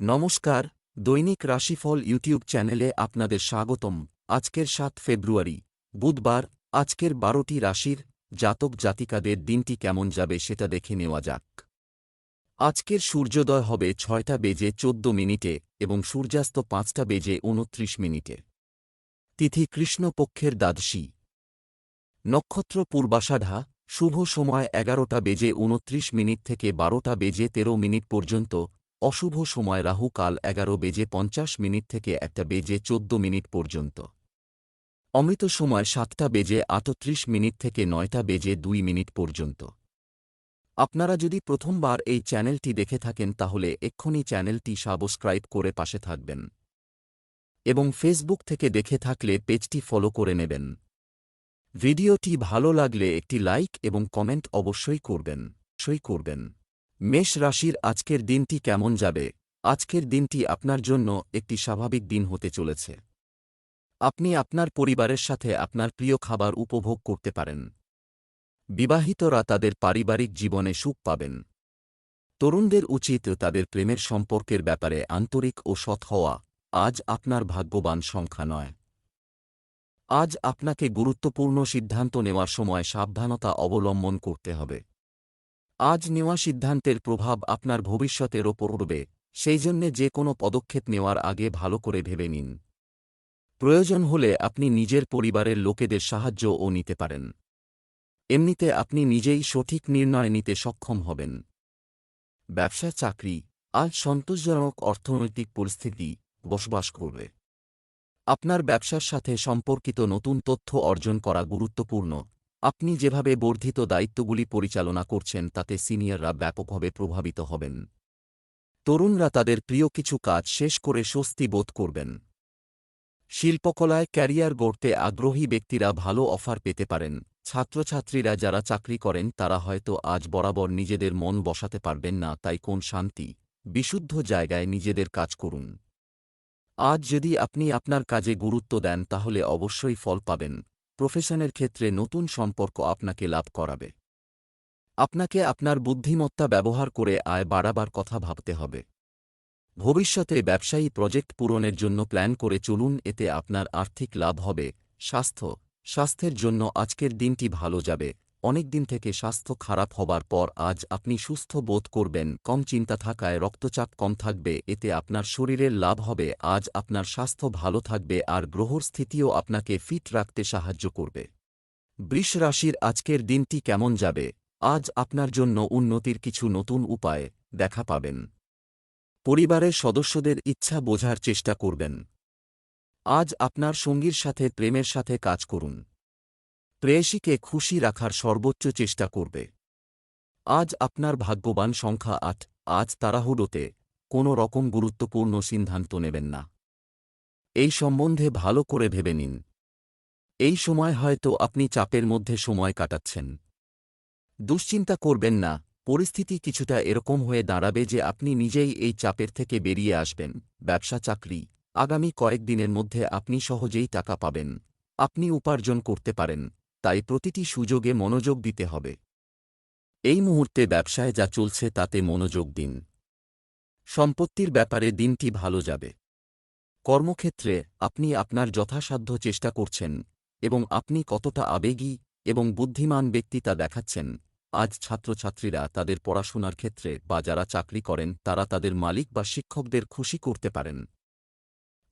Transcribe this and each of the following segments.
নমস্কার, দৈনিক রাশিফল ইউটিউব চ্যানেলে আপনাদের স্বাগতম। আজকের সাত ফেব্রুয়ারি, বুধবার, আজকের বারোটি রাশির জাতক জাতিকাদের দিনটি কেমন যাবে সেটা দেখে নেওয়া যাক। আজকের সূর্যোদয় হবে ছয়টা বেজে চোদ্দ মিনিটে এবং সূর্যাস্ত পাঁচটা বেজে উনত্রিশ মিনিটে। তিথি কৃষ্ণপক্ষের দ্বাদশী। নক্ষত্র পূর্বাষাঢ়া, শুভ সময় এগারোটা বেজে উনত্রিশ মিনিট থেকে বারোটা বেজে তেরো মিনিট পর্যন্ত অশুভ সময় রাহু কাল এগারো বেজে পঞ্চাশ মিনিট থেকে একটা বেজে চোদ্দ মিনিট পর্যন্ত। অমৃত সময় সাতটা বেজে আটত্রিশ মিনিট থেকে নয়টা বেজে দুই মিনিট পর্যন্ত। আপনারা যদি প্রথমবার এই চ্যানেলটি দেখে থাকেন তাহলে এক্ষুনি চ্যানেলটি সাবস্ক্রাইব করে পাশে থাকবেন। এবং ফেসবুক থেকে দেখে থাকলে পেজটি ফলো করে নেবেন। ভিডিওটি ভালো লাগলে একটি লাইক এবং কমেন্ট অবশ্যই করবেন। সই করবেন। মেষ রাশির আজকের দিনটি কেমন যাবে? আজকের দিনটি আপনার জন্য একটি স্বাভাবিক দিন হতে চলেছে। আপনি আপনার পরিবারের সাথে আপনার প্রিয় খাবার উপভোগ করতে পারেন। বিবাহিতরা তাদের পারিবারিক জীবনে সুখ পাবেন। তরুণদের উচিত তাদের প্রেমের সম্পর্কের ব্যাপারে আন্তরিক ও সৎ হওয়া। আজ আপনার ভাগ্যবান সংখ্যা নয়। আজ আপনাকে গুরুত্বপূর্ণ সিদ্ধান্ত নেওয়ার সময় সাবধানতা অবলম্বন করতে হবে। আজ নেওয়া সিদ্ধান্তের প্রভাব আপনার ভবিষ্যতের ওপর পড়বে সেই জন্যে যে কোনো পদক্ষেপ নেওয়ার আগে ভালো করে ভেবে নিন। প্রয়োজন হলে আপনি নিজের পরিবারের লোকেদের সাহায্যও নিতে পারেন। এমনিতে আপনি নিজেই সঠিক নির্ণয় নিতে সক্ষম হবেন। ব্যবসা, চাকরি আজ সন্তোষজনক অর্থনৈতিক পরিস্থিতি বসবাস করবে। আপনার ব্যবসার সাথে সম্পর্কিত নতুন তথ্য অর্জন করা গুরুত্বপূর্ণ। আপনি যেভাবে বর্ধিত দায়িত্বগুলি পরিচালনা করছেন, তাতে সিনিয়ররা ব্যাপকভাবে প্রভাবিত হবেন। তরুণরা তাদের প্রিয় কিছু কাজ শেষ করে স্বস্তি বোধ করবেন। শিল্পকলায় ক্যারিয়ার গড়তে আগ্রহী ব্যক্তিরা ভালো অফার পেতে পারেন। ছাত্রছাত্রীরা যারা চাকরি করেন, তারা হয়তো আজ বরাবর নিজেদের মন বসাতে পারবেন না, তাই কোন শান্তি? বিশুদ্ধ জায়গায় নিজেদের কাজ করুন। আজ যদি আপনি আপনার কাজে গুরুত্ব দেন, তাহলে অবশ্যই ফল পাবেন। প্রফেশনের ক্ষেত্রে নতুন সম্পর্ক আপনাকে লাভ করাবে। আপনাকে আপনার বুদ্ধিমত্তা ব্যবহার করে আয় বাড়াবার কথা ভাবতে হবে। ভবিষ্যতে ব্যবসায়ী প্রজেক্ট পূরণের জন্য প্ল্যান করে চলুন, এতে আপনার আর্থিক লাভ হবে। স্বাস্থ্য, স্বাস্থ্যের জন্য আজকের দিনটি ভালো যাবে। অনেক দিন থেকে স্বাস্থ্য খারাপ হবার পর আজ আপনি সুস্থ বোধ করবেন, কম চিন্তা থাকায় রক্তচাপ কম থাকবে, এতে আপনার শরীরের লাভ হবে, আজ আপনার স্বাস্থ্য ভালো থাকবে আর গ্রহর স্থিতিও আপনাকে ফিট রাখতে সাহায্য করবে। বৃষ রাশির আজকের দিনটি কেমন যাবে? আজ আপনার জন্য উন্নতির কিছু নতুন উপায় দেখা পাবেন। পরিবারের সদস্যদের ইচ্ছা বোঝার চেষ্টা করবেন। আজ আপনার সঙ্গীর সাথে, প্রেমের সাথে কাজ করুন। প্রেয়সীকে খুশি রাখার সর্বোচ্চ চেষ্টা করবে। আজ আপনার ভাগ্যবান সংখ্যা আট, আজ তাড়াহুড়োতে কোনো রকম গুরুত্বপূর্ণ সিদ্ধান্ত নেবেন না। এই সম্বন্ধে ভালো করে ভেবে নিন। এই সময় হয়তো আপনি চাপের মধ্যে সময় কাটাচ্ছেন। দুশ্চিন্তা করবেন না, পরিস্থিতি কিছুটা এরকম হয়ে দাঁড়াবে যে আপনি নিজেই এই চাপের থেকে বেরিয়ে আসবেন, ব্যবসা, চাকরি। আগামী কয়েকদিনের মধ্যে আপনি সহজেই টাকা পাবেন। আপনি উপার্জন করতে পারেন। তাই প্রতিটি সুযোগে মনোযোগ দিতে হবে। এই মুহূর্তে ব্যবসায় যা চলছে তাতে মনোযোগ দিন। সম্পত্তির ব্যাপারে দিনটি ভালো যাবে। কর্মক্ষেত্রে আপনি আপনার যথাসাধ্য চেষ্টা করছেন এবং আপনি কতটা আবেগী এবং বুদ্ধিমান ব্যক্তি তা দেখাচ্ছেন। আজ ছাত্রছাত্রীরা তাদের পড়াশোনার ক্ষেত্রে বা যারা চাকরি করেন তারা তাদের মালিক বা শিক্ষকদের খুশি করতে পারেন।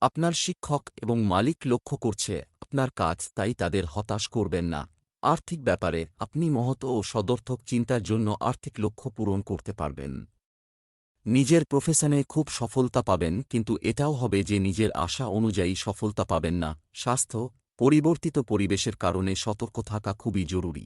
আপনার শিক্ষক এবং মালিক লক্ষ্য করছে, আপনার কাজ তাই তাদের হতাশ করবেন না। আর্থিক ব্যাপারে আপনি মহৎ ও সদর্থক চিন্তার জন্য আর্থিক লক্ষ্য পূরণ করতে পারবেন। নিজের প্রফেশনে খুব সফলতা পাবেন, কিন্তু এটাও হবে যে নিজের আশা অনুযায়ী সফলতা পাবেন না। স্বাস্থ্য, পরিবর্তিত পরিবেশের কারণে সতর্ক থাকা খুবই জরুরি।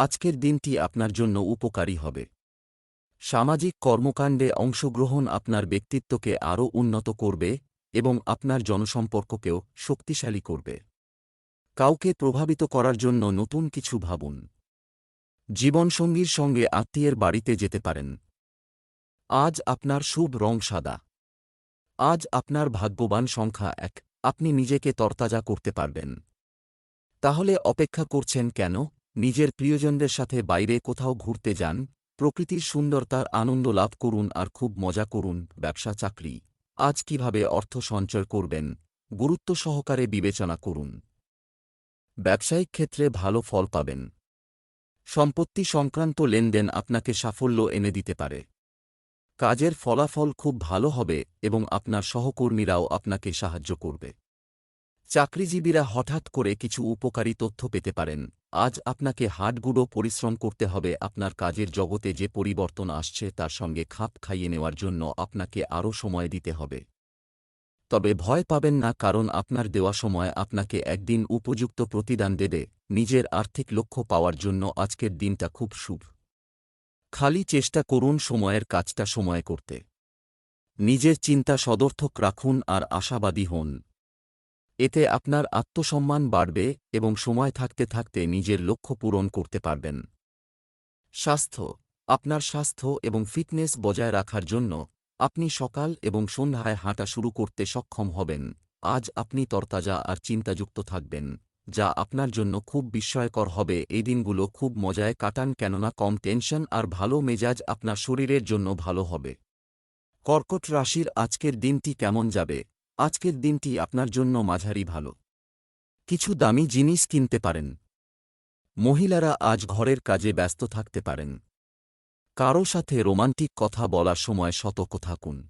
আজকের দিনটি আপনার জন্য উপকারী হবে। সামাজিক কর্মকাণ্ডে অংশগ্রহণ আপনার ব্যক্তিত্বকে আরও উন্নত করবে এবং আপনার জনসম্পর্ককেও শক্তিশালী করবে। কাউকে প্রভাবিত করার জন্য নতুন কিছু ভাবুন। জীবনসঙ্গীর সঙ্গে আত্মীয়ের বাড়িতে যেতে পারেন। আজ আপনার শুভ রং সাদা। আজ আপনার ভাগ্যবান সংখ্যা এক। আপনি নিজেকে তরতাজা করতে পারবেন। তাহলে অপেক্ষা করছেন কেন? নিজের প্রিয়জনদের সাথে বাইরে কোথাও ঘুরতে যান, প্রকৃতির সুন্দরতার আনন্দ লাভ করুন আর খুব মজা করুন, ব্যবসা, চাকরি। আজ কীভাবে অর্থ সঞ্চয় করবেন? গুরুত্ব সহকারে বিবেচনা করুন। ব্যবসায়িক ক্ষেত্রে ভালো ফল পাবেন। সম্পত্তি সংক্রান্ত লেনদেন আপনাকে সাফল্য এনে দিতে পারে। কাজের ফলাফল খুব ভালো হবে এবং আপনার সহকর্মীরাও আপনাকে সাহায্য করবে। চাকরিজীবীরা হঠাৎ করে কিছু উপকারী তথ্য পেতে পারেন। আজ আপনাকে হাটগুড়ো পরিশ্রম করতে হবে আপনার কাজের জগতে যে পরিবর্তন আসছে তার সঙ্গে খাপ খাইয়ে নেওয়ার জন্য আপনাকে আরও সময় দিতে হবে। তবে ভয় পাবেন না কারণ আপনার দেওয়া সময় আপনাকে একদিন উপযুক্ত প্রতিদান দেবে, নিজের আর্থিক লক্ষ্য পাওয়ার জন্য আজকের দিনটা খুব শুভ। খালি চেষ্টা করুন সময়ের কাজটা সময় করতে। নিজের চিন্তা সদর্থক রাখুন আর আশাবাদী হন। এতে আপনার আত্মসম্মান বাড়বে এবং সময় থাকতে থাকতে নিজের লক্ষ্য পূরণ করতে পারবেন। স্বাস্থ্য, আপনার স্বাস্থ্য এবং ফিটনেস বজায় রাখার জন্য আপনি সকাল এবং সন্ধ্যায় হাঁটা শুরু করতে সক্ষম হবেন। আজ আপনি তরতাজা আর চিন্তাযুক্ত থাকবেন, যা আপনার জন্য খুব বিস্ময়কর হবে। এই দিনগুলো খুব মজায় কাটান কেননা কম টেনশন আর ভালো মেজাজ আপনার শরীরের জন্য ভালো হবে। কর্কট রাশির আজকের দিনটি কেমন যাবে? আজকের দিনটি আপনার জন্য মাঝারি ভালো। কিছু দামি জিনিস কিনতে পারেন। মহিলারা আজ ঘরের কাজে ব্যস্ত থাকতে পারেন। কারও সাথে রোমান্টিক কথা বলার সময় সতর্ক থাকুন।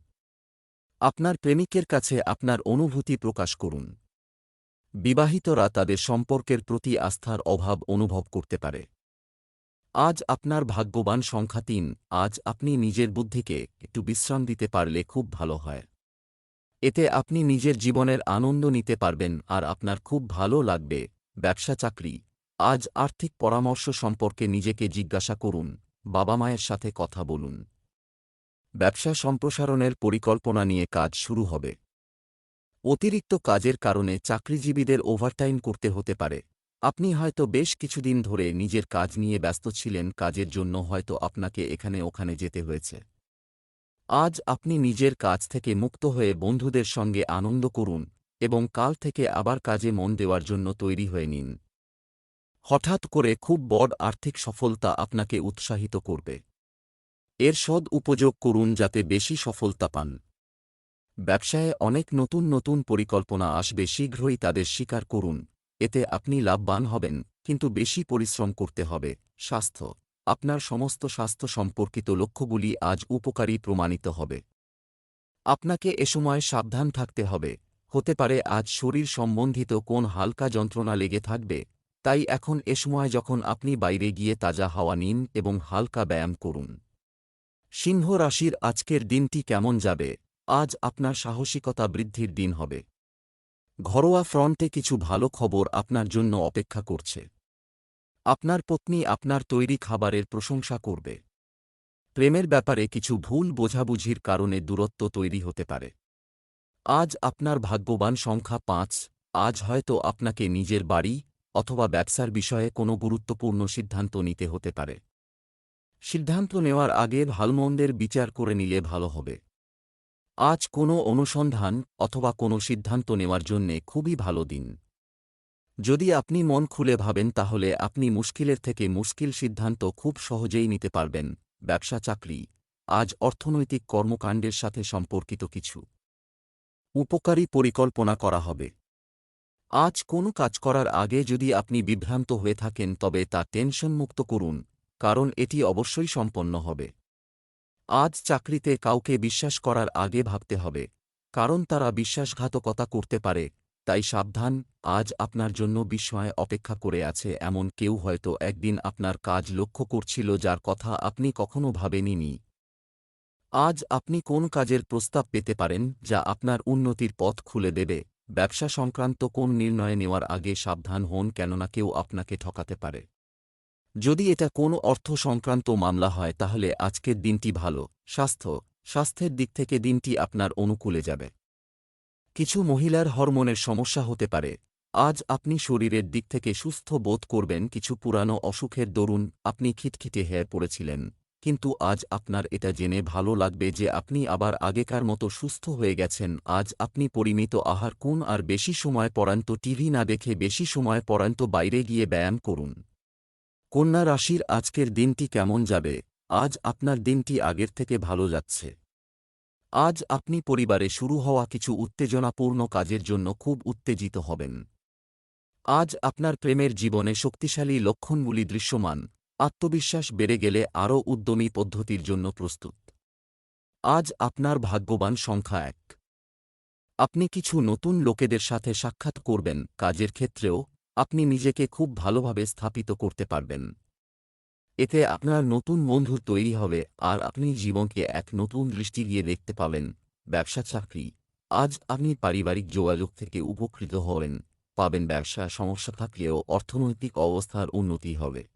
আপনার প্রেমিকের কাছে আপনার অনুভূতি প্রকাশ করুন। বিবাহিতরা তাদের সম্পর্কের প্রতি আস্থার অভাব অনুভব করতে পারে। আজ আপনার ভাগ্যবান সংখ্যা তিন। আজ আপনি নিজের বুদ্ধিকে একটু বিশ্রাম দিতে পারলে খুব ভালো হয়। এতে আপনি নিজের জীবনের আনন্দ নিতে পারবেন আর আপনার খুব ভালো লাগবে। ব্যবসা চাকরি। আজ আর্থিক পরামর্শ সম্পর্কে নিজেকে জিজ্ঞাসা করুন। বাবা মায়ের সাথে কথা বলুন। ব্যবসা সম্প্রসারণের পরিকল্পনা নিয়ে কাজ শুরু হবে। অতিরিক্ত কাজের কারণে চাকরিজীবীদের ওভারটাইম করতে হতে পারে। আপনি হয়তো বেশ কিছুদিন ধরে নিজের কাজ নিয়ে ব্যস্ত ছিলেন, কাজের জন্য হয়তো আপনাকে এখানে ওখানে যেতে হয়েছে। আজ আপনি নিজের কাজ থেকে মুক্ত হয়ে বন্ধুদের সঙ্গে আনন্দ করুন এবং কাল থেকে আবার কাজে মন দেওয়ার জন্য তৈরি হয়ে নিন। হঠাৎ করে খুব বড় আর্থিক সফলতা আপনাকে উৎসাহিত করবে। এর সদ উপযোগ করুন যাতে বেশি সফলতা পান। ব্যবসায়ে অনেক নতুন নতুন পরিকল্পনা আসবে শীঘ্রই তাদের স্বীকার করুন। এতে আপনি লাভবান হবেন, কিন্তু বেশি পরিশ্রম করতে হবে, স্বাস্থ্য। আপনার সমস্ত স্বাস্থ্য সম্পর্কিত লক্ষ্যগুলি আজ উপকারী প্রমাণিত হবে। আপনাকে এ সময় সাবধান থাকতে হবে। হতে পারে আজ শরীর সম্বন্ধিত কোন হালকা যন্ত্রণা লেগে থাকবে, তাই এখন এ সময় যখন আপনি বাইরে গিয়ে তাজা হাওয়া নিন এবং হালকা ব্যায়াম করুন। সিংহ রাশির আজকের দিনটি কেমন যাবে? আজ আপনার সাহসিকতা বৃদ্ধির দিন হবে। ঘরোয়া ফ্রন্টে কিছু ভালো খবর আপনার জন্য অপেক্ষা করছে। আপনার পত্নী আপনার তৈরি খাবারের প্রশংসা করবে। প্রেমের ব্যাপারে কিছু ভুল বোঝাবুঝির কারণে দূরত্ব তৈরি হতে পারে। আজ আপনার ভাগ্যবান সংখ্যা পাঁচ, আজ হয়তো আপনাকে নিজের বাড়ি অথবা ব্যবসার বিষয়ে কোনো গুরুত্বপূর্ণ সিদ্ধান্ত নিতে হতে পারে। সিদ্ধান্ত নেওয়ার আগে ভালমন্দের বিচার করে নিলে ভালো হবে। আজ কোনো অনুসন্ধান অথবা কোনো সিদ্ধান্ত নেওয়ার জন্যে খুবই ভালো দিন। যদি আপনি মন খুলে ভাবেন, তাহলে আপনি মুশকিলের থেকে মুশকিল সিদ্ধান্ত খুব সহজেই নিতে পারবেন। ব্যবসা, চাকরি। আজ অর্থনৈতিক কর্মকাণ্ডের সাথে সম্পর্কিত কিছু। উপকারী পরিকল্পনা করা হবে। আজ কোনো কাজ করার আগে যদি আপনি বিভ্রান্ত হয়ে থাকেন, তবে তা টেনশনমুক্ত করুন, কারণ এটি অবশ্যই সম্পন্ন হবে। আজ চাকরিতে কাউকে বিশ্বাস করার আগে ভাবতে হবে, কারণ তারা বিশ্বাসঘাতকতা করতে পারে। তাই সাবধান, আজ আপনার জন্য বিস্ময় অপেক্ষা করে আছে এমন কেউ হয়তো একদিন আপনার কাজ লক্ষ্য করছিল যার কথা আপনি কখনো ভাবেননি আজ আপনি কোন কাজের প্রস্তাব পেতে পারেন যা আপনার উন্নতির পথ খুলে দেবে? ব্যবসা সংক্রান্ত কোন নির্ণয় নেওয়ার আগে সাবধান হন কেননা কেউ আপনাকে ঠকাতে পারে। যদি এটা কোনো অর্থ সংক্রান্ত মামলা হয় তাহলে আজকের দিনটি ভালো। স্বাস্থ্য, স্বাস্থ্যের দিক থেকে দিনটি আপনার অনুকূলে যাবে। কিছু মহিলার হরমোনের সমস্যা হতে পারে। আজ আপনি শরীরের দিক থেকে সুস্থ বোধ করবেন কিছু পুরানো অসুখের দরুন আপনি খিটখিটে হয়ে পড়েছিলেন। কিন্তু আজ আপনার এটা জেনে ভালো লাগবে যে আপনি আবার আগেকার মতো সুস্থ হয়ে গেছেন। আজ আপনি পরিমিত আহার কোন আর বেশি সময় পরান্ত টিভি না দেখে বেশি সময় পরান্ত বাইরে গিয়ে ব্যায়াম করুন। কন্যা রাশির আজকের দিনটি কেমন যাবে? আজ আপনার দিনটি আগের থেকে ভালো যাচ্ছে। আজ আপনি পরিবারে শুরু হওয়া কিছু উত্তেজনাপূর্ণ কাজের জন্য খুব উত্তেজিত হবেন। আজ আপনার প্রেমের জীবনে শক্তিশালী লক্ষণগুলি দৃশ্যমান, আত্মবিশ্বাস বেড়ে গেলে আরও উদ্যমী পদ্ধতির জন্য প্রস্তুত। আজ আপনার ভাগ্যবান সংখ্যা এক। আপনি কিছু নতুন লোকেদের সাথে সাক্ষাৎ করবেন, কাজের ক্ষেত্রেও আপনি নিজেকে খুব ভালোভাবে স্থাপিত করতে পারবেন। এতে আপনার নতুন বন্ধু তৈরি হবে আর আপনি জীবনকে এক নতুন দৃষ্টি দিয়ে দেখতে পাবেন। ব্যবসা চাকরি। আজ আপনি পারিবারিক যোগাযোগ থেকে উপকৃত হবেন পাবেন ব্যবসা সমস্যা থাকলেও অর্থনৈতিক অবস্থার উন্নতি হবে।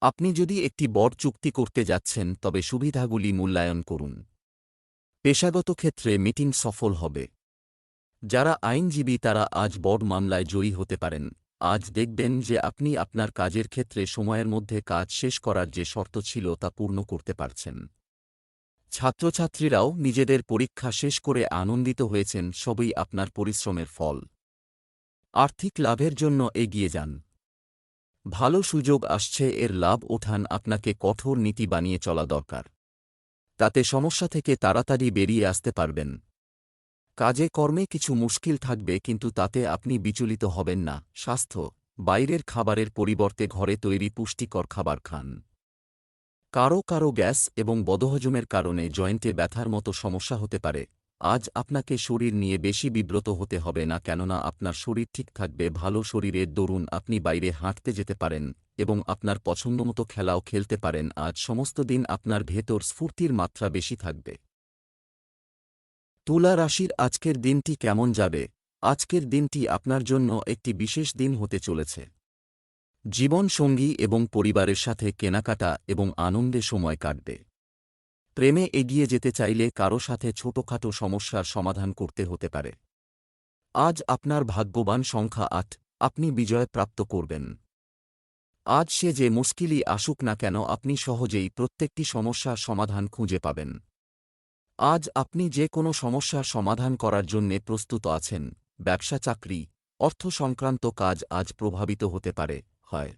আপনি যদি একটি বড় চুক্তি করতে যাচ্ছেন, তবে সুবিধাগুলি মূল্যায়ন করুন। পেশাগত ক্ষেত্রে মিটিং সফল হবে। যারা আইনজীবী, তারা আজ বড় মামলায় জয়ী হতে পারেন। আজ দেখবেন যে আপনি আপনার কাজের ক্ষেত্রে সময়ের মধ্যে কাজ শেষ করার যে শর্ত ছিল তা পূর্ণ করতে পারছেন। ছাত্রছাত্রীরাও নিজেদের পরীক্ষা শেষ করে আনন্দিত হয়েছেন সবই আপনার পরিশ্রমের ফল। আর্থিক লাভের জন্য এগিয়ে যান। ভালো সুযোগ আসছে, এর লাভ ওঠান আপনাকে কঠোর নীতি বানিয়ে চলা দরকার। তাতে সমস্যা থেকে তাড়াতাড়ি বেরিয়ে আসতে পারবেন। কাজে কর্মে কিছু মুশকিল থাকবে কিন্তু তাতে আপনি বিচলিত হবেন না। স্বাস্থ্য, বাইরের খাবারের পরিবর্তে ঘরে তৈরি পুষ্টিকর খাবার খান। কারও কারও গ্যাস এবং বদহজমের কারণে জয়েন্টে ব্যথার মতো সমস্যা হতে পারে। আজ আপনাকে শরীর নিয়ে বেশি বিব্রত হতে হবে না কেননা আপনার শরীর ঠিক থাকবে, ভালো শরীরের দরুন আপনি বাইরে হাঁটতে যেতে পারেন এবং আপনার পছন্দমতো খেলাও খেলতে পারেন। আজ সমস্ত দিন আপনার ভেতর স্ফূর্তির মাত্রা বেশি থাকবে। তুলা রাশির আজকের দিনটি কেমন যাবে? আজকের দিনটি আপনার জন্য একটি বিশেষ দিন হতে চলেছে। জীবন সঙ্গী এবং পরিবারের সাথে কেনাকাটা এবং আনন্দে সময় কাটবে। প্রেমে এগিয়ে যেতে চাইলে কারও সাথে ছোটখাটো সমস্যার সমাধান করতে হতে পারে। আজ আপনার ভাগ্যবান সংখ্যা আট, আপনি বিজয় প্রাপ্ত করবেন। আজ সে যে মুশকিলই আসুক না কেন, আপনি সহজেই প্রত্যেকটি সমস্যার সমাধান খুঁজে পাবেন। আজ আপনি যে কোনো সমস্যার সমাধান করার জন্যে প্রস্তুত আছেন, ব্যবসা চাকরি, অর্থ সংক্রান্ত কাজ আজ প্রভাবিত হতে পারে, হয়।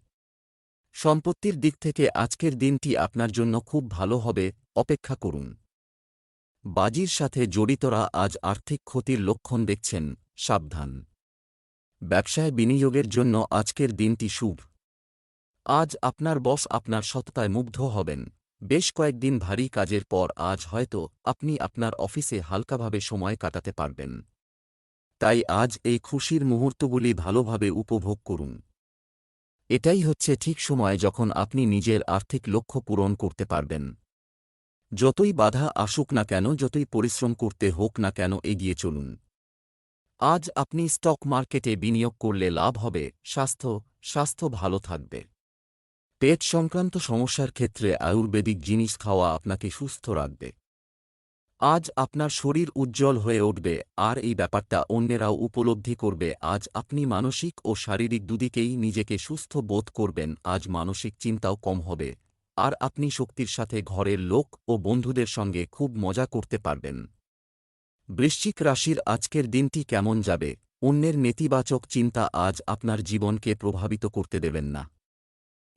সম্পত্তির দিক থেকে আজকের দিনটি আপনার জন্য খুব ভালো হবে, অপেক্ষা করুন। বাজির সাথে জড়িতরা আজ আর্থিক ক্ষতির লক্ষণ দেখছেন, সাবধান। ব্যবসায় বিনিয়োগের জন্য আজকের দিনটি শুভ। আজ আপনার বস আপনার সততায় মুগ্ধ হবেন। বেশ কয়েকদিন ভারী কাজের পর আজ হয়তো আপনি আপনার অফিসে হালকাভাবে সময় কাটাতে পারবেন। তাই আজ এই খুশির মুহূর্তগুলি ভালোভাবে উপভোগ করুন। এটাই হচ্ছে ঠিক সময় যখন আপনি নিজের আর্থিক লক্ষ্য পূরণ করতে পারবেন। যতই বাধা আসুক না কেন, যতই পরিশ্রম করতে হোক না কেন, এগিয়ে চলুন। আজ আপনি স্টক মার্কেটে বিনিয়োগ করলে লাভ হবে, স্বাস্থ্য স্বাস্থ্য ভালো থাকবে। পেট সংক্রান্ত সমস্যার ক্ষেত্রে আয়ুর্বেদিক জিনিস খাওয়া আপনাকে সুস্থ রাখবে। আজ আপনার শরীর উজ্জ্বল হয়ে উঠবে, আর এই ব্যাপারটা অন্যেরাও উপলব্ধি করবে। আজ আপনি মানসিক ও শারীরিক দুদিকেই নিজেকে সুস্থ বোধ করবেন, আজ মানসিক চিন্তাও কম হবে। আর আপনি শক্তির সাথে ঘরের লোক ও বন্ধুদের সঙ্গে খুব মজা করতে পারবেন। বৃশ্চিক রাশির আজকের দিনটি কেমন যাবে? অন্যের নেতিবাচক চিন্তা আজ আপনার জীবনকে প্রভাবিত করতে দেবেন না।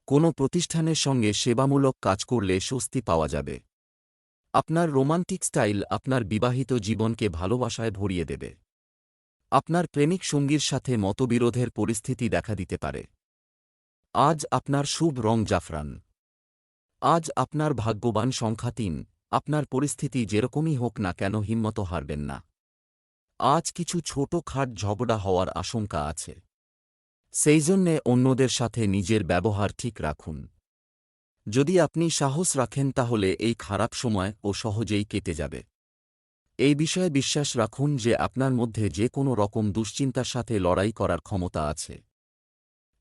কোনো প্রতিষ্ঠানের সঙ্গে সেবামূলক কাজ করলে স্বস্তি পাওয়া যাবে। আপনার রোমান্টিক স্টাইল আপনার বিবাহিত জীবনকে ভালোবাসায় ভরিয়ে দেবে। আপনার প্রেমিক সঙ্গীর সাথে মতবিরোধের পরিস্থিতি দেখা দিতে পারে। আজ আপনার শুভ রং জাফরান। আজ আপনার ভাগ্যবান সংখ্যা তিন। আপনার পরিস্থিতি যেরকমই হোক না কেন হিম্মত হারবেন না। আজ কিছু ছোট খাট ঝগড়া হওয়ার আশঙ্কা আছে। সেই জন্যে অন্যদের সাথে নিজের ব্যবহার ঠিক রাখুন। যদি আপনি সাহস রাখেন তাহলে এই খারাপ সময় ও সহজেই কেটে যাবে। এই বিষয়ে বিশ্বাস রাখুন যে আপনার মধ্যে যে কোনো রকম দুশ্চিন্তার সাথে লড়াই করার ক্ষমতা আছে।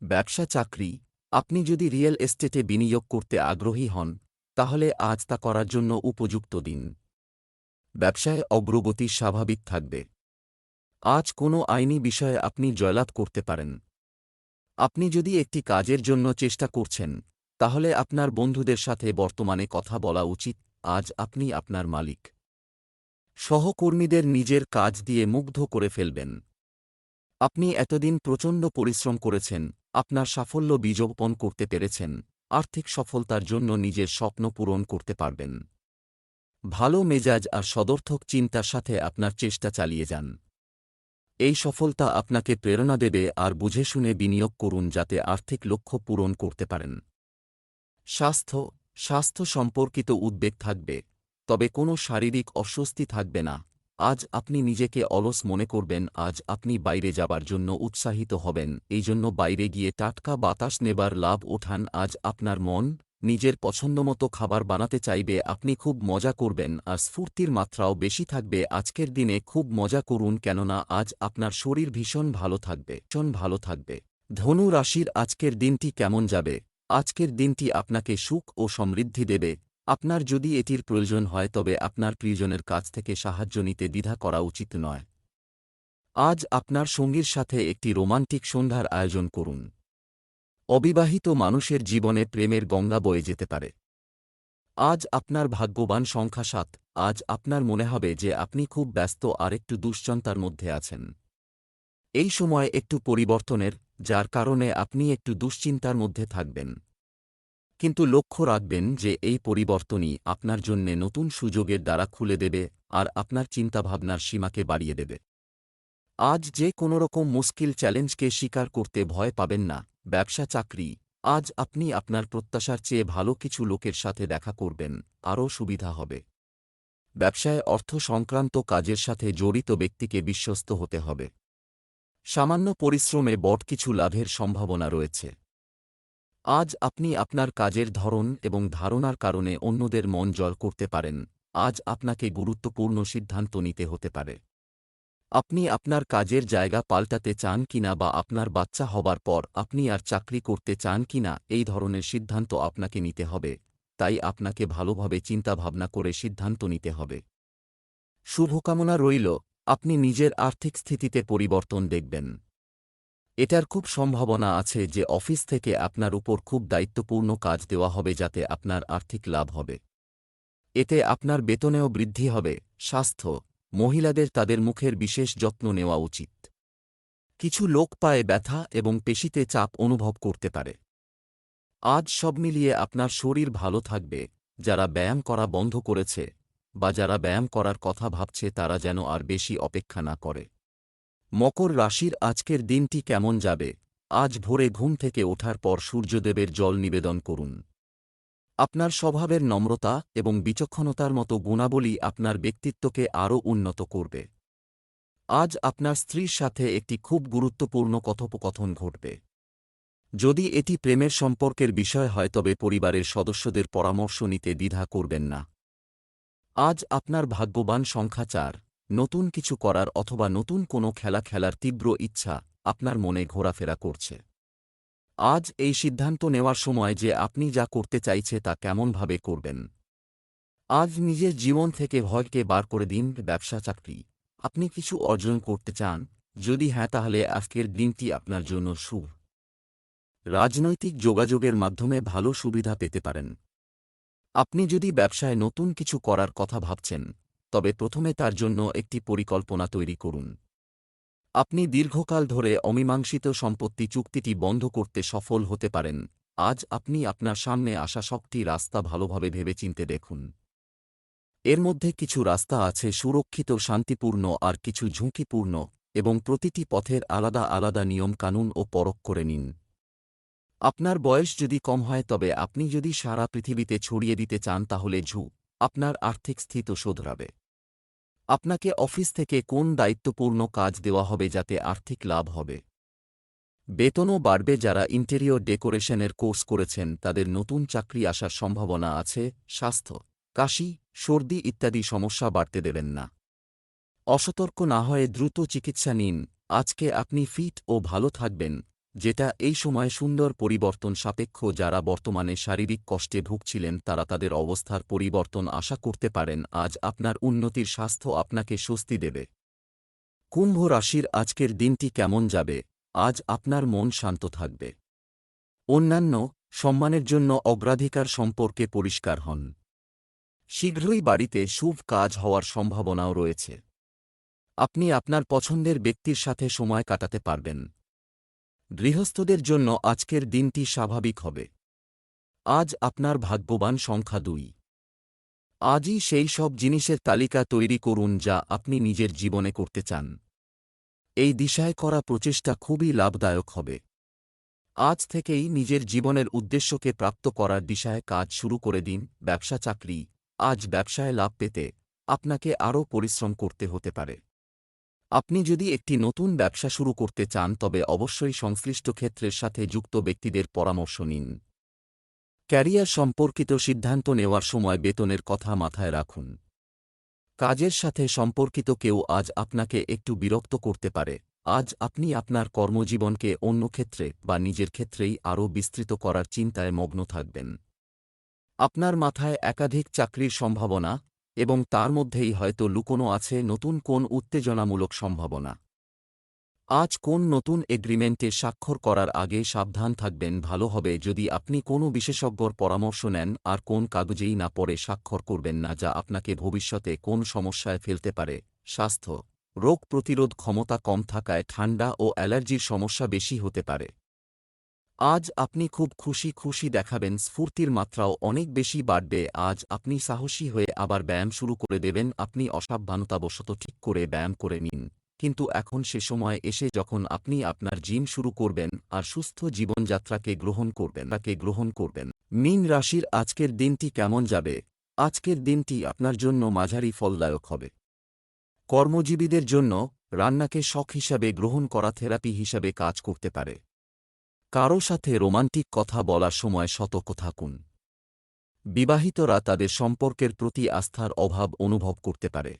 ব্যবসা চাকরি, আপনি যদি রিয়েল এস্টেটে বিনিয়োগ করতে আগ্রহী হন, তাহলে আজ তা করার জন্য উপযুক্ত দিন। ব্যবসায় অগ্রগতি স্বাভাবিক থাকবে। আজ কোনো আইনি বিষয়ে আপনি জয়লাভ করতে পারেন। আপনি যদি একটি কাজের জন্য চেষ্টা করছেন, তাহলে আপনার বন্ধুদের সাথে বর্তমানে কথা বলা উচিত, আজ আপনি আপনার মালিক। সহকর্মীদের নিজের কাজ দিয়ে মুগ্ধ করে ফেলবেন। আপনি এতদিন প্রচণ্ড পরিশ্রম করেছেন, আপনার সাফল্য বীজোপন করতে পেরেছেন, আর্থিক সফলতার জন্য নিজের স্বপ্ন পূরণ করতে পারবেন। ভালো মেজাজ আর সদর্থক চিন্তার সাথে আপনার চেষ্টা চালিয়ে যান। এই সফলতা আপনাকে প্রেরণা দেবে আর বুঝে শুনে বিনিয়োগ করুন যাতে আর্থিক লক্ষ্য পূরণ করতে পারেন। স্বাস্থ্য স্বাস্থ্য সম্পর্কিত উদ্বেগ থাকবে, তবে কোনো শারীরিক অস্বস্তি থাকবে না। আজ আপনি নিজেকে অলস মনে করবেন, আজ আপনি বাইরে যাবার জন্য উৎসাহিত হবেন এই জন্য বাইরে গিয়ে টাটকা বাতাস নেবার লাভ ওঠান, আজ আপনার মন নিজের পছন্দমতো খাবার বানাতে চাইবে, আপনি খুব মজা করবেন আর স্ফূর্তির মাত্রাও বেশি থাকবে। আজকের দিনে খুব মজা করুন, কেননা আজ আপনার শরীর ভীষণ ভালো থাকবে, ভীষণ ভালো থাকবে। ধনু রাশির আজকের দিনটি কেমন যাবে? আজকের দিনটি আপনাকে সুখ ও সমৃদ্ধি দেবে। আপনার যদি এটির প্রয়োজন হয়, তবে আপনার প্রিয়জনের কাছ থেকে সাহায্য নিতে দ্বিধা করা উচিত নয়। আজ আপনার সঙ্গীর সাথে একটি রোমান্টিক সন্ধ্যার আয়োজন করুন। অবিবাহিত মানুষের জীবনে প্রেমের গঙ্গা বয়ে যেতে পারে। আজ আপনার ভাগ্যবান সংখ্যা সাত, আজ আপনার মনে হবে যে আপনি খুব ব্যস্ত আর একটু দুশ্চন্তার মধ্যে আছেন। এই সময় একটু পরিবর্তনের, যার কারণে আপনি একটু দুশ্চিন্তার মধ্যে থাকবেন। কিন্তু লক্ষ্য রাখবেন যে এই পরিবর্তনই আপনার জন্যে নতুন সুযোগের দ্বারা খুলে দেবে আর আপনার চিন্তাভাবনার সীমাকে বাড়িয়ে দেবে। আজ যে কোনোরকম মুশকিল চ্যালেঞ্জকে স্বীকার করতে ভয় পাবেন না। ব্যবসা চাকরি, আজ আপনি আপনার প্রত্যাশার চেয়ে ভালো কিছু লোকের সাথে দেখা করবেন, আরও সুবিধা হবে। ব্যবসায় অর্থ সংক্রান্ত কাজের সাথে জড়িত ব্যক্তিকে বিশ্বস্ত হতে হবে। সামান্য পরিশ্রমে বট কিছু লাভের সম্ভাবনা রয়েছে। আজ আপনি আপনার কাজের ধরন এবং ধারণার কারণে অন্যদের মন জল করতে পারেন, আজ আপনাকে গুরুত্বপূর্ণ সিদ্ধান্ত নিতে হতে পারে। আপনি আপনার কাজের জায়গা পাল্টাতে চান কিনা বা আপনার বাচ্চা হবার পর আপনি আর চাকরি করতে চান কিনা, এই ধরনের সিদ্ধান্ত আপনাকে নিতে হবে। তাই আপনাকে ভালোভাবে চিন্তাভাবনা করে সিদ্ধান্ত নিতে হবে। শুভকামনা রইল, আপনি নিজের আর্থিক স্থিতিতে পরিবর্তন দেখবেন। এটার খুব সম্ভাবনা আছে যে অফিস থেকে আপনার উপর খুব দায়িত্বপূর্ণ কাজ দেওয়া হবে যাতে আপনার আর্থিক লাভ হবে। এতে আপনার বেতনেও বৃদ্ধি হবে, স্বাস্থ্য মহিলাদের তাদের মুখের বিশেষ যত্ন নেওয়া উচিত। কিছু লোক পায়ে ব্যথা এবং পেশিতে চাপ অনুভব করতে পারে। আজ সব মিলিয়ে আপনার শরীর ভালো থাকবে, যারা ব্যায়াম করা বন্ধ করেছে, বা যারা ব্যায়াম করার কথা ভাবছে তারা যেন আর বেশি অপেক্ষা না করে। মকর রাশির আজকের দিনটি কেমন যাবে? আজ ভোরে ঘুম থেকে ওঠার পর সূর্যদেবের জল নিবেদন করুন। আপনার স্বভাবের নম্রতা এবং বিচক্ষণতার মতো গুণাবলী আপনার ব্যক্তিত্বকে আরও উন্নত করবে। আজ আপনার স্ত্রীর সাথে একটি খুব গুরুত্বপূর্ণ কথোপকথন ঘটবে। যদি এটি প্রেমের সম্পর্কের বিষয় হয়, তবে পরিবারের সদস্যদের পরামর্শ নিতে দ্বিধা করবেন না। আজ আপনার ভাগ্যবান সংখ্যা চার। নতুন কিছু করার অথবা নতুন কোনো খেলা খেলার তীব্র ইচ্ছা আপনার মনে ঘোরাফেরা করছে। আজ এই সিদ্ধান্ত নেওয়ার সময় যে আপনি যা করতে চাইছে তা কেমনভাবে করবেন। আজ নিজের জীবন থেকে ভয়কে বার করে দিন, ব্যবসা, চাকরি। আপনি কিছু অর্জন করতে চান, যদি হ্যাঁ তাহলে আজকের দিনটি আপনার জন্য শুভ। রাজনৈতিক যোগাযোগের মাধ্যমে ভালো সুবিধা পেতে পারেন। আপনি যদি ব্যবসায় নতুন কিছু করার কথা ভাবছেন, তবে প্রথমে তার জন্য একটি পরিকল্পনা তৈরি করুন। আপনি দীর্ঘকাল ধরে অমীমাংসিত সম্পত্তি চুক্তিটি বন্ধ করতে সফল হতে পারেন। আজ আপনি আপনার সামনে আসা শক্তি রাস্তা ভালোভাবে ভেবেচিন্তে দেখুন। এর মধ্যে কিছু রাস্তা আছে সুরক্ষিত, শান্তিপূর্ণ আর কিছু ঝুঁকিপূর্ণ এবং প্রতিটি পথের আলাদা আলাদা নিয়ম কানুন ও পরখ করে নিন। আপনার বয়স যদি কম হয় তবে আপনি যদি সারা পৃথিবীতে ছড়িয়ে দিতে চান তাহলে ঝু, আপনার আর্থিক স্থিত শোধরাবে। আপনাকে অফিস থেকে কোন দায়িত্বপূর্ণ কাজ দেওয়া হবে যাতে আর্থিক লাভ হবে? বেতনও বাড়বে যারা ইন্টেরিয়র ডেকোরেশনের কোর্স করেছেন, তাদের নতুন চাকরি আসার সম্ভাবনা আছে, স্বাস্থ্য, কাশি, সর্দি ইত্যাদি সমস্যা বাড়তে দেবেন না। অসতর্ক না হয়ে দ্রুত চিকিৎসা নিন। আজকে আপনি ফিট ও ভালো থাকবেন। যেটা এই সময় সুন্দর পরিবর্তন সাপেক্ষ যারা বর্তমানে শারীরিক কষ্টে ভুগছিলেন তারা তাদের অবস্থার পরিবর্তন আশা করতে পারেন। আজ আপনার উন্নতির স্বাস্থ্য আপনাকে স্বস্তি দেবে। কুম্ভ রাশির আজকের দিনটি কেমন যাবে? আজ আপনার মন শান্ত থাকবে। অন্যান্য সম্মানের জন্য অগ্রাধিকার সম্পর্কে পরিষ্কার হন। শীঘ্রই বাড়িতে শুভ কাজ হওয়ার সম্ভাবনাও রয়েছে। আপনি আপনার পছন্দের ব্যক্তির সাথে সময় কাটাতে পারবেন। গৃহস্থদের জন্য আজকের দিনটি স্বাভাবিক হবে। আজ আপনার ভাগ্যবান সংখ্যা দুই। আজই সেই সব জিনিসের তালিকা তৈরি করুন যা আপনি নিজের জীবনে করতে চান। এই দিশায় করা প্রচেষ্টা খুবই লাভদায়ক হবে। আজ থেকেই নিজের জীবনের উদ্দেশ্যকে প্রাপ্ত করার দিশায় কাজ শুরু করে দিন, ব্যবসা চাকরি। আজ ব্যবসায় লাভ পেতে আপনাকে আরও পরিশ্রম করতে হতে পারে। আপনি যদি একটি নতুন ব্যবসা শুরু করতে চান, তবে অবশ্যই সংশ্লিষ্ট ক্ষেত্রের সাথে যুক্ত ব্যক্তিদের পরামর্শ নিন। ক্যারিয়ার সম্পর্কিত সিদ্ধান্ত নেওয়ার সময় বেতনের কথা মাথায় রাখুন। কাজের সাথে সম্পর্কিত কেউ আজ আপনাকে একটু বিরক্ত করতে পারে। আজ আপনি আপনার কর্মজীবনকে অন্য ক্ষেত্রে বা নিজের ক্ষেত্রেই আরও বিস্তৃত করার চিন্তায় মগ্ন থাকবেন। আপনার মাথায় একাধিক চাকরির সম্ভাবনা এবং তার মধ্যেই হয়তো লুকোনো আছে নতুন কোন উত্তেজনামূলক সম্ভাবনা। আজ কোন নতুন এগ্রিমেন্টে স্বাক্ষর করার আগে সাবধান থাকবেন, ভালো হবে যদি আপনি কোনো বিশেষজ্ঞর পরামর্শ নেন আর কোন কাগজেই না পরে স্বাক্ষর করবেন না যা আপনাকে ভবিষ্যতে কোন সমস্যায় ফেলতে পারে। স্বাস্থ্য, রোগ প্রতিরোধ ক্ষমতা কম থাকায় ঠান্ডা ও অ্যালার্জির সমস্যা বেশি হতে পারে। আজ আপনি খুব খুশি খুশি দেখাবেন, স্ফূর্তির মাত্রাও অনেক বেশি বাড়বে। আজ আপনি সাহসী হয়ে আবার ব্যায়াম শুরু করে দেবেন, আপনি অসাবধানতাবশত ঠিক করে ব্যায়াম করে নিন। কিন্তু এখন সে সময় এসে যখন আপনি আপনার জিম শুরু করবেন আর সুস্থ জীবনযাত্রাকে গ্রহণ করবেন, তাকে গ্রহণ করবেন। মীন রাশির আজকের দিনটি কেমন যাবে? আজকের দিনটি আপনার জন্য মাঝারি ফলদায়ক হবে। কর্মজীবীদের জন্য রান্নাকে শখ হিসাবে গ্রহণ করা থেরাপি হিসাবে কাজ করতে পারে। কারও সাথে রোমান্টিক কথা বলার সময় সতর্ক থাকুন। বিবাহিতরা তাদের সম্পর্কের প্রতি আস্থার অভাব অনুভব করতে পারে।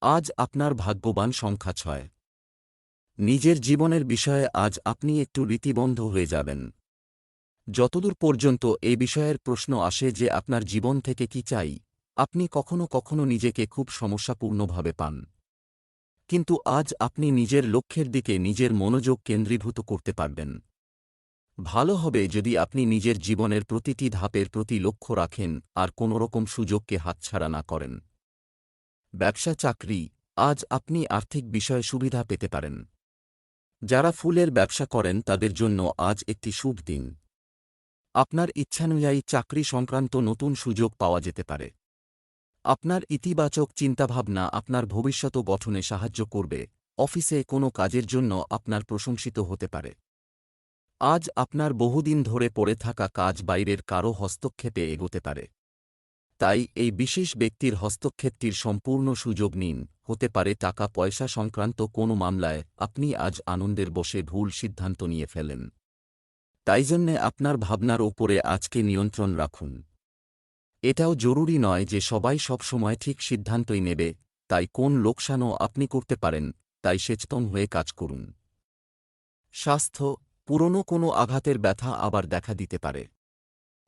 আজ আপনার ভাগ্যবান সংখ্যা ছয়। নিজের জীবনের বিষয়ে আজ আপনি একটু রীতিবন্ধ হয়ে যাবেন। যতদূর পর্যন্ত এ বিষয়ের প্রশ্ন আসে যে আপনার জীবন থেকে কি চাই, আপনি কখনো কখনো নিজেকে খুব সমস্যাপূর্ণভাবে পান। কিন্তু আজ আপনি নিজের লক্ষ্যের দিকে নিজের মনোযোগ কেন্দ্রীভূত করতে পারবেন। ভালো হবে যদি আপনি নিজের জীবনের প্রতিটি ধাপের প্রতি লক্ষ্য রাখেন আর কোনোরকম সুযোগকে হাতছাড়া না করেন। ব্যবসা চাকরি, আজ আপনি আর্থিক বিষয়ে সুবিধা পেতে পারেন। যারা ফুলের ব্যবসা করেন তাদের জন্য আজ একটি শুভ দিন। আপনার ইচ্ছানুযায়ী চাকরি সংক্রান্ত নতুন সুযোগ পাওয়া যেতে পারে। আপনার ইতিবাচক চিন্তাভাবনা আপনার ভবিষ্যৎ গঠনে সাহায্য করবে। অফিসে কোনো কাজের জন্য আপনার প্রশংসিত হতে পারে। আজ আপনার বহুদিন ধরে পড়ে থাকা কাজ বাইরের কারও হস্তক্ষেপে এগোতে পারে। তাই এই বিশেষ ব্যক্তির হস্তক্ষেপটির সম্পূর্ণ সুযোগ নিন। হতে পারে টাকা পয়সা সংক্রান্ত কোনো মামলায় আপনি আজ আনন্দের বসে ভুল সিদ্ধান্ত নিয়ে ফেলেন। তাই জন্যে আপনার ভাবনার ওপরে আজকে নিয়ন্ত্রণ রাখুন। এটাও জরুরি নয় যে সবাই সব সময় ঠিক সিদ্ধান্তই নেবে, তাই কোন লোকসানও আপনি করতে পারেন, তাই সচেতন হয়ে কাজ করুন। স্বাস্থ্য পুরনো কোনো আঘাতের ব্যথা আবার দেখা দিতে পারে।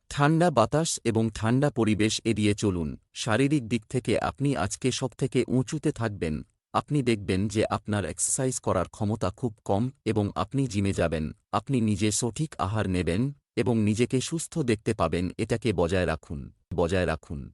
ঠান্ডা বাতাস এবং ঠান্ডা পরিবেশ এড়িয়ে চলুন। শারীরিক দিক থেকে আপনি আজকে সবথেকে উঁচুতে থাকবেন। আপনি দেখবেন যে আপনার এক্সারসাইজ করার ক্ষমতা খুব কম এবং আপনি জিমে যাবেন। আপনি নিজে সঠিক আহার নেবেন এবং নিজেকে সুস্থ দেখতে পাবেন। এটাকে বজায় রাখুন। বজায় রাখুন।